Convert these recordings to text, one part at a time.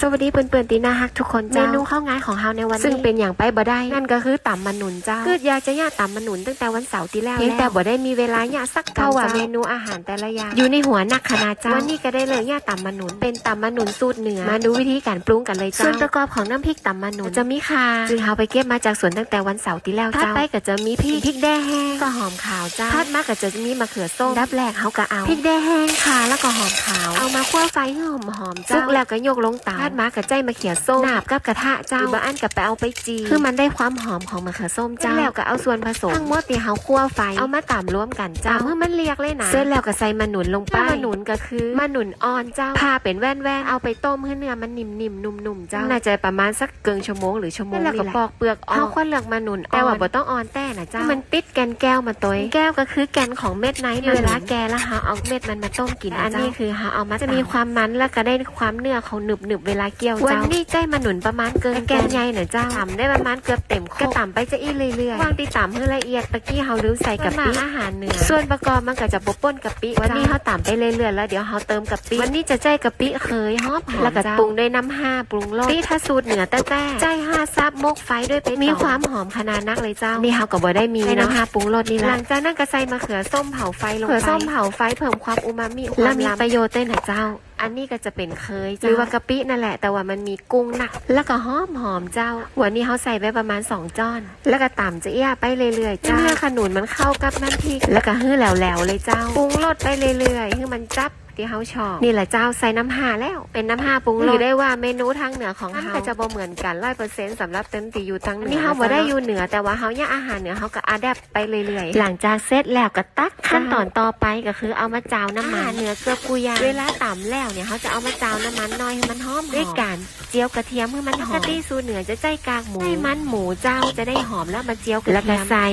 สวัสดีเพื่อนๆตีน่าฮักทุกคนเมเจ้านูข้าวงายของเฮาในวันนี้ ซึ่งเป็นอย่างไปบ่ได้ นั่นก็คือตำมันหนุนเจ้าคืออยากจะย่าตำมะหนุนตั้งแต่วันเสาร์ที่แล้วเพียงแต่บ่ได้มีเวลาย่าสักเพราะว่าเมนูอาหารแต่ละอย่างอยู่ในหัวนักคณะเจ้าวันนี้ก็ได้เลยย่าตำมะหนุนเป็นตำมะหนุนสูตรเหนือมาดูวิธีการปรุงกันเลยเจ้าส่วนประกอบของน้ำพริกตำมะหนุนจะมีข่าซึ่งเฮาไปเก็บมาจากสวนตั้งแต่วันเสาร์ที่แล้วถัดเจ้าไปไปก็จะมีพริกพริกแดงแห้งก็หอมขาวเจ้าทอดมาก็จะมีมะเขือส้มดับแรกเฮาก็เอาพริกแดงแห้งค่ะแล้วก็หอมขาวเอามาคั่วไฟให้หอมหอมๆเจ้าสุกแล้วก็โยกลงเตาทอดมากับใจมะเขือส้มหนาบกับกระทะเจ้าบะอันกับไปเอาไปจีคือมันได้ความหอมของมะเขือส้มเจ้าแล้วก็เอาส่วนผสมทั้งหมดที่เฮาคั่วไฟเอามาตำรวมกันเจ้าเพื่อมันเรียกเลยนะเสร็จแล้วก็ใส่มะหนุนลงไปมะหนุนก็คือมะหนุนอ่อนเจ้าพาเป็นแว่นๆเอาไปต้มให้เนื้อมันนิ่มๆนุ่มๆเจ้าน่าจะประมาณสักเกินชั่วโมงหรือชั่วโมงนี่แหละก็ปอกเปลือกออกเฮาควรเลือกมะหนุนแต่ว่าบ่ต้องอ่อนแต้นะเจ้ามันติดแกนแก้วมาตัวแก้วก็คือแกนของเม็ดไนท์เวลาแกแล้วเฮาเอาเม็ดมันมาต้มกินอันนี้คือเฮาเอามาจะมีความมันแล้วก็ได้ความเนื้อของหนึบๆเวลาเกี่ยวเจ้าวันนี้ใจมะหนุนประมาณเกินแกนใหญ่น่ะเจ้าตำได้ประมาณเกือบเต็มโคกก็ตำไปจะอีเรื่อยๆวางตีตำให้ละเอียดตะกี้เฮาลืมใส่กะปิอาหารเหนือส่วนประกอบมันก็จะบ่ป่นกะปิวันนี้เฮาตำไปเรื่อยๆแล้วเดี๋ยวเฮาเติมกะปิวันนี้จะใจกะปิเคยหอมๆแล้วก็ปรุงด้วยน้ำห้าปรุงรสตีถ้าสูตรเหนือแต่แต่ใจห้าซับมกไฟด้วยไปมีความหอมขนาดนักเลยเจ้านี่เฮาก็บ่ได้มีน้ำห้าปรุงรสนี่แหละหลังจากนั้นก็ใส่มะเขือส้มเผาไฟลงไปเขือส้มเผาไฟเพิ่มความอูมามิและมีประโยชน์ด้วยนะเจ้าอันนี้ก็จะเป็นเคยหรือว่ากะปินั่นแหละ แต่ว่ามันมีกุ้งหนัก แล้วก็หอมหอมเจ้า วันนี้เขาใส่ไปประมาณ 2จ้อน แล้วก็ต่ำจะเอี้ยไปเรื่อยๆเจ้าเนื้อขนุนมันเข้ากับน้ำพริกแล้วก็ฮื้อแหลวๆเลยเจ้าปรุงรสไปเรื่อยๆให้มันจับ ที่เขาชอบ นี่แหละเจ้าใส่น้ำห่าแล้ว เป็นน้ำห่าปรุงรสได้ว่าเมนูทางเหนือของเขาก็จะบ่เหมือนกันร้อยเปอร์เซ็นต์สำหรับเต็มตีอยู่ทางเหนือนี่เขาบ่ได้อยู่เหนือแต่ว่าเขาเนี่ยอาหารเหนือเขาก็อาแดปไปเรื่อยๆ หลังจากเสร็จแล้วก็ตักขั้นตอนต่อไปก็คือเอามาจาวน้ำมันเหนือเกลือกุยางเวลาต่ำแล้วเนี่ยเขาจะเอามาจาวน้ำมันน้อยให้มันหอมๆด้วยการเจียวกระเทียมให้มันหอมปกติสูตรเหนือจะใจกากหมูให้มันหมูเจ้าจะได้หอมแล้วมาเจียวกระเทียมแล้วก็ใส่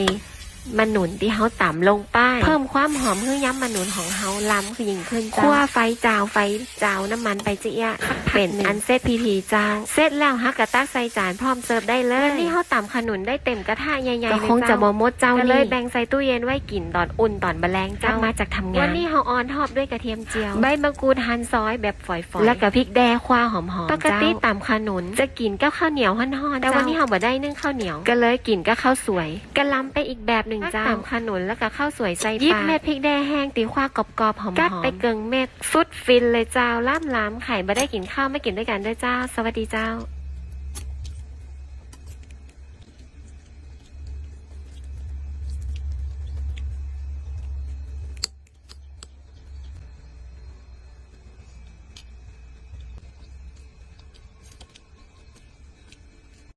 มันหนุนที่เขาต่ำลงไปเพิ่มความหอมเพื่อย้ำมันหนุนของเขาล้ำคือยิ่งขึ้นเจ้าคั่วไฟจาวไฟจาวน้ำมันไปเจียะเป็นอันเซตพีทีเจ้าเสร็จแล้วฮักกระตักใส่จานพร้อมเสิร์ฟได้เลยนี่เขาต่ำขนุนได้เต็มกระทะใหญ่ๆเลยก็คงจะบ่หมดเจ้านี่ก็เลยแบ่งใส่ตู้เย็นไว้กินตอนอุ่นตอนแมลงเจ้ามาจากทำงานวันนี้เขาออนทอบด้วยกระเทียมเจียว ใบมะกรูดหั่นซอยแบบฝอยๆแล้วก็พริกแดงควาหอมๆปกติต่ำขนุนจะกินกับข้าวเหนียวห่อนๆแต่วันนี้เขาบ่ได้นึ่งข้าวเหนียวก็เลยกินกับข้าวสวยกะล้ำไปอีกแบบหนึ่งเจ้าต่ำขนุนแล้วก็ข้าวสวยใส่ปลายิบเม็ดพริกแดงแห้งตีควากรอบๆหอมๆกัดไปเกิงเม็ดสุดฟินเลยเจ้าล่ำล้ำไข่บ่ได้กินข้าวไม่กินด้วยกันด้วยเจ้า สวัสดีเจ้า